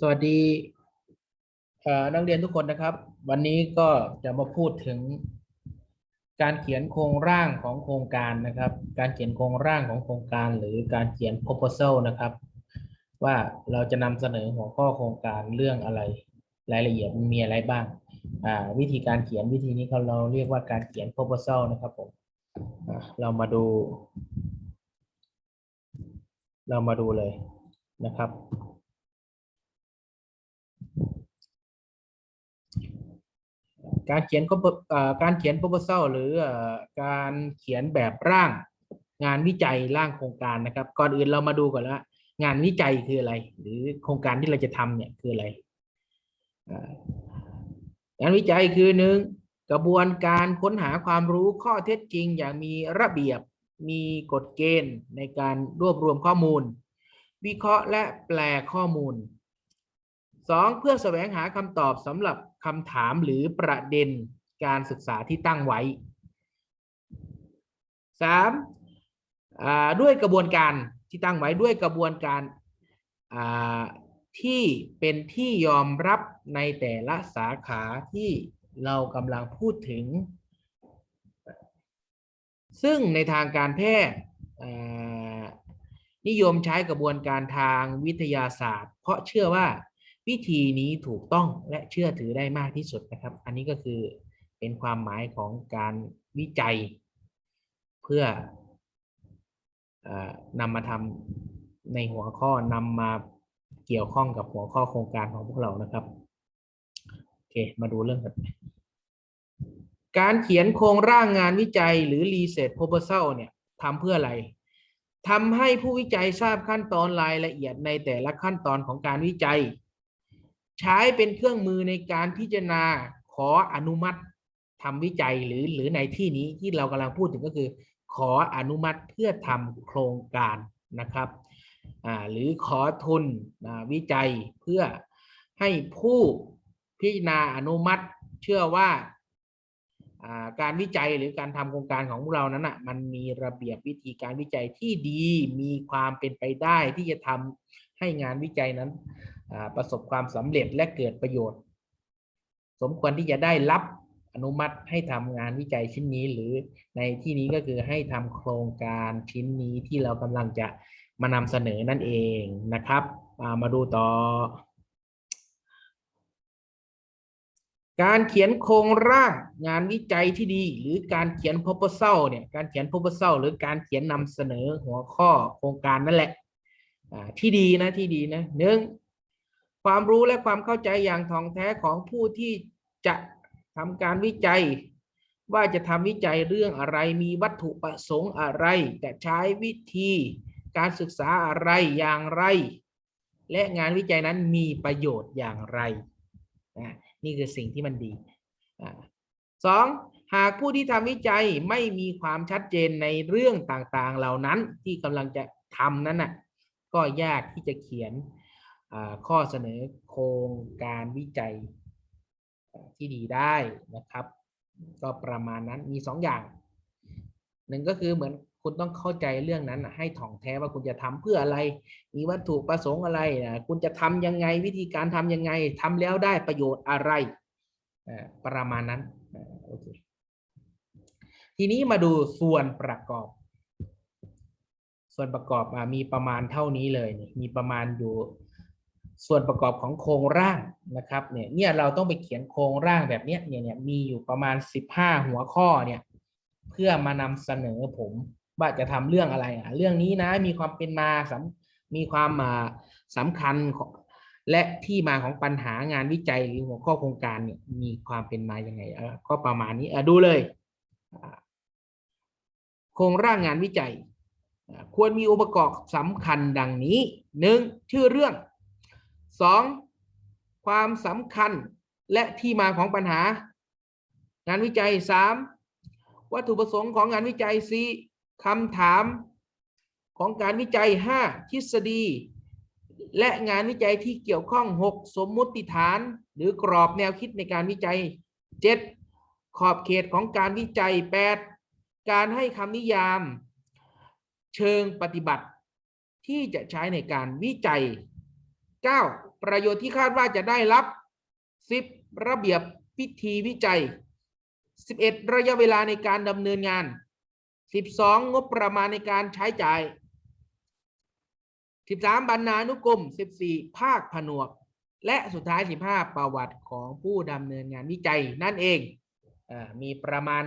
สวัสดีนักเรียนทุกคนนะครับ วันนี้ก็จะมาพูดถึง การเขียนโครงร่างของโครงการนะครับ การเขียนโครงร่างของโครงการ หรือการเขียน proposal นะครับ ว่าเราจะนำเสนอหัวข้อโครงการเรื่องอะไร รายละเอียดมีอะไรบ้างวิธีการเขียนวิธีนี้เขาเราเรียกว่าการเขียน proposal นะครับผมเรามาดู เรามาดูเลยนะครับ การเขียน propo- เอ่อการเขียน proposal หรือการเขียนแบบร่างงานวิจัยร่างโครงการนะครับ ก่อนอื่นเรามาดูก่อนว่างานวิจัยคืออะไร หรือโครงการที่เราจะทำเนี่ยคืออะไรงานวิจัยคือหนึ่งกระบวนการค้นหาความรู้ข้อเท็จจริง อย่างมีระเบียบมีกฎเกณฑ์ในการรวบรวมข้อมูล วิเคราะห์และแปลข้อมูลสองเพื่อแสวงหาคำตอบสำหรับ คำถามหรือประเด็นการศึกษาที่ตั้งไว้สามด้วยกระบวนการที่ตั้งไว้ด้วยกระบวนการที่เป็นที่ยอมรับในแต่ละสาขาที่เรากำลังพูดถึง ซึ่งในทางการแพทย์นิยมใช้กระบวนการทางวิทยาศาสตร์ เพราะเชื่อว่า วิธีนี้ถูกต้องและเชื่อถือได้มากที่สุดนะครับ อันนี้ก็คือเป็นความหมายของการวิจัย เพื่อออนำมาทำในหัวข้อนำมาเกี่ยวข้องกับหัวข้อโครงการของพวกเรานะครับโอเคมาดูเรื่องกันไปการเขียนโครงร่างงานวิจัยหรือ research proposal เนี่ยทำเพื่ออะไรทำให้ผู้วิจัยทราบขั้นตอนรายละเอียดในแต่ละขั้นตอนของการวิจัย ใช้เป็นเครื่องมือในการพิจารณาขออนุมัติทำวิจัยหรือหรือในที่นี้ที่เรากำลังพูดถึงก็คือ ขออนุมัติเพื่อทำโครงการนะครับหรือขอทุนวิจัยเพื่อให้ผู้พิจารณาอนุมัติเชื่อว่าการวิจัยหรือการทำโครงการของพวกเรานั้นอะมันมีระเบียบวิธีการวิจัยที่ดีมีความเป็นไปได้ที่จะทำให้งานวิจัยนั้น ประสบความสำเร็จและเกิดประโยชน์ สมควรที่จะได้รับอนุมัติให้ทำงานวิจัยชิ้นนี้ หรือในที่นี้ก็คือให้ทำโครงการชิ้นนี้ที่เรากำลังจะมานำเสนอนั่นเองนะครับามาดูต่อ การเขียนโครงร่างงานวิจัยที่ดี หรือการเขียน proposal เนี่ยการเขียน proposal หรือการเขียนนำเสนอหัวข้อโครงการนั่นแหละที่ดีนะที่ดีนะหนึ่ง ความรู้และความเข้าใจอย่างท่องแท้ของผู้ที่จะทำการวิจัย ว่าจะทำวิจัยเรื่องอะไรมีวัตถุประสงค์อะไร จะใช้วิธีการศึกษาอะไรอย่างไร และงานวิจัยนั้นมีประโยชน์อย่างไรนี่คือสิ่งที่มันดีสองหากผู้ที่ทำวิจัยไม่มีความชัดเจนในเรื่องต่างๆ เหล่านั้นที่กำลังจะทำนั้นน่ะก็ยากที่จะเขียน ข้อเสนอโครงการวิจัยที่ดีได้นะครับ ก็ประมาณนั้นมีสองอย่างหนึ่งก็คือเหมือนคุณต้องเข้าใจเรื่องนั้นให้ถ่องแท้ว่าคุณจะทำเพื่ออะไร มีวัตถุประสงค์อะไรนะคุณจะทำยังไงวิธีการทำยังไงทำแล้วได้ประโยชน์อะไรประมาณนั้นโอเคทีนี้มาดูส่วนประกอบ ส่วนประกอบมีประมาณเท่านี้เลย มีประมาณอยู่ ส่วนประกอบของโครงร่างนะครับเนี่ยเนี่ยเราต้องไปเขียนโครงร่างแบบเนี้ยเนี่ยเนี่ยมีอยู่ประมาณสิบห้าหัวข้อเนี่ยเพื่อมานำเสนอผมว่าจะทำเรื่องอะไรอะเรื่องนี้นะมีความเป็นมาสำมีความอ่าสำคัญและที่มาของปัญหางานวิจัยหรือหัวข้อโครงการเนี่ยมีความเป็นมาอยังไงเออก็ประมาณนี้เออดูเลย โครงร่างงานวิจัย ควรมีองค์ประกอบสำคัญดังนี้หนึ่งชื่อเรื่อง สองความสำคัญและที่มาของปัญหา งานวิจัยสามวัตถุประสงค์ของงานวิจัยสี่คำถามของการวิจัยห้าทฤษฎี และงานวิจัยที่เกี่ยวข้องหกสมมุติฐาน หรือกรอบแนวคิดในการวิจัยเจ็ดขอบเขตของการวิจัยแปดการให้คำนิยาม เชิงปฏิบัติที่จะใช้ในการวิจัย เก้าประโยชน์ที่คาดว่าจะได้รับสิบระเบียบพิธีวิจัยสิบเอ็ดระยะเวลาในการดำเนินงานสิบสองงบประมาณในการใช้จ่ายสิบสามบรรณานุกรมสิบสี่ภาคผนวก และสุดท้ายสิบห้าประวัติของผู้ดำเนินงานวิจัยนั่นเองอมีประมาณ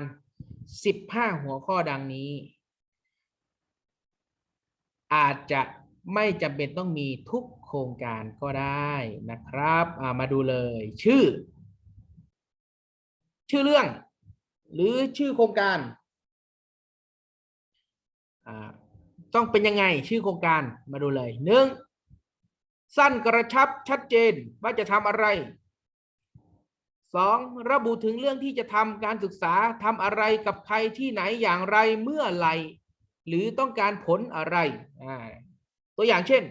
สิบห้าหัวข้อดังนี้ อาจจะไม่จำเป็นต้องมีทุก โครงการก็ได้นะครับามาดูเลยชื่อ ชื่อเรื่อง หรือชื่อโครงการต้องเป็นยังไงชื่อโครงการมาดูเลยหนึ่งสั้นกระชับชัดเจนว่าจะทำอะไรสองระบุถึงเรื่องที่จะทำการศึกษาทำอะไรกับใครที่ไหนอย่างไรเมื่อไรหรือต้องการผลอะไร ตัวอย่างเช่น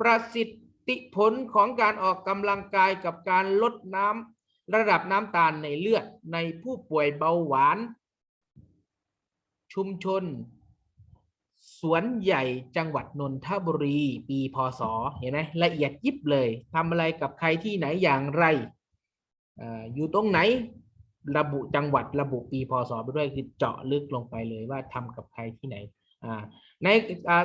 ประสิทธิผลของการออกกำลังกายกับการลดน้ำระดับน้ำตาลในเลือดในผู้ป่วยเบาหวาน ชุมชน สวนใหญ่จังหวัดนนทบุรี ปีพศเห็นไหมละเอียดยิบเลยทำอะไรกับใครที่ไหนอย่างไรออยู่ตรงไหนระบุจังหวัดระบุปีพศไปด้วยคือเจาะลึกลงไปเลยว่าทำกับใครที่ไหน ใน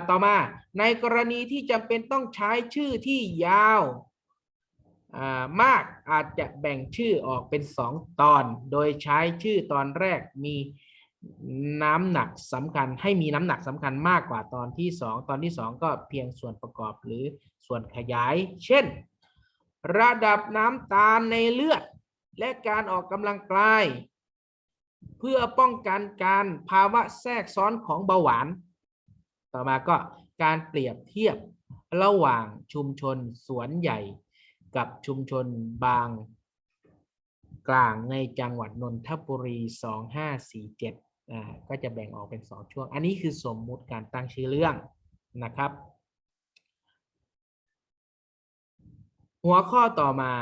ต่อมาในกรณีที่จำเป็นต้องใช้ชื่อที่ยาวมากอาจจะแบ่งชื่อออกเป็นสองตอน โดยใช้ชื่อตอนแรกมีน้ำหนักสำคัญ ให้มีน้ำหนักสำคัญมากกว่าตอนที่สองตอนที่สองก็เพียงส่วนประกอบหรือส่วนขยาย เช่น ระดับน้ำตาลในเลือด และการออกกำลังกาย เพื่อป้องกันการภาวะแทรกซ้อนของเบาหวาน ต่อมาก็การเปรียบเทียบระหว่างชุมชนสวนใหญ่กับชุมชนบางกลางในจังหวัดนนทบุรี 2547อ่าก็จะแบ่งออกเป็นสองช่วง อันนี้คือสมมุติการตั้งชื่อเรื่องนะครับ หัวข้อต่อมา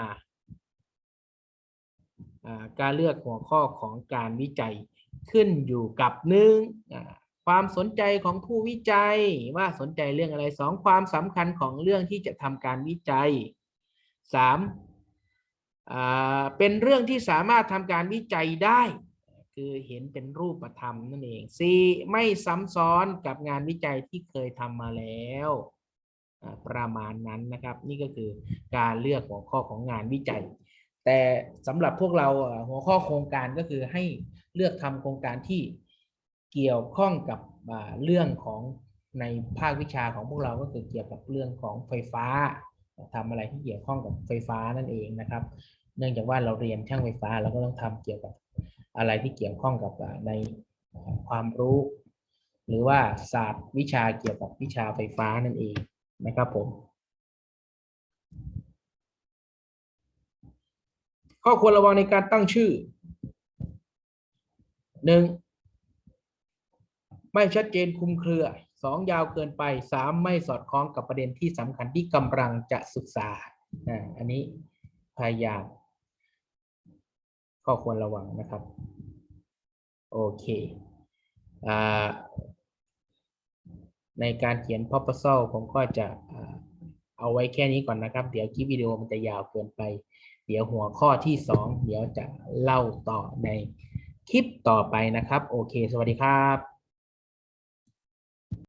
อ่าการเลือกหัวข้อของการวิจัยขึ้นอยู่กับหนึ่งอ่า ความสนใจของผู้วิจัยว่าสนใจเรื่องอะไรสองความสำคัญของเรื่องที่จะทำการวิจัยสามเป็นเรื่องที่สามารถทำการวิจัยได้ คือเห็นเป็นรูปธรรมนั่นเองสี่ไม่ซ้ำซ้อนกับงานวิจัยที่เคยทำมาแล้วประมาณนั้นนะครับ นี่ก็คือการเลือกหัวข้อของงานวิจัย แต่สำหรับพวกเราหัวข้อโครงการก็คือให้เลือกทำโครงการที่ เกี่ยวข้องกับเรื่องของในภาควิชาของพวกเราก็คือเกี่ยวกับเรื่องของไฟฟ้าทำอะไรที่เกี่ยวข้องกับไฟฟ้านั่นเองนะครับ เนื่องจากว่าเราเรียนช่างไฟฟ้าเราก็ต้องทำเกี่ยวกับอะไรที่เกี่ยวข้องกับในความรู้ หรือว่าศาสตร์วิชาเกี่ยวกับวิชาไฟฟ้านั่นเองนะครับผมข้อควรระวังในการตั้งชื่อหนึ่ง ไม่ชัดเจนคุมเครือสองยาวเกินไปสามไม่สอดคล้องกับประเด็นที่สำคัญที่กำลังจะศึกษาอันนี้พยายามข้อควรระวังนะครับ โอเคอในการเขียน proposal ผมก็จะเอาไว้แค่นี้ก่อนนะครับ เดี๋ยวคลิปวิดีโอมันจะยาวเกินไป เดี๋ยวหัวข้อที่สองเดี๋ยวจะเล่าต่อในคลิปต่อไปนะครับ โอเค สวัสดีครับ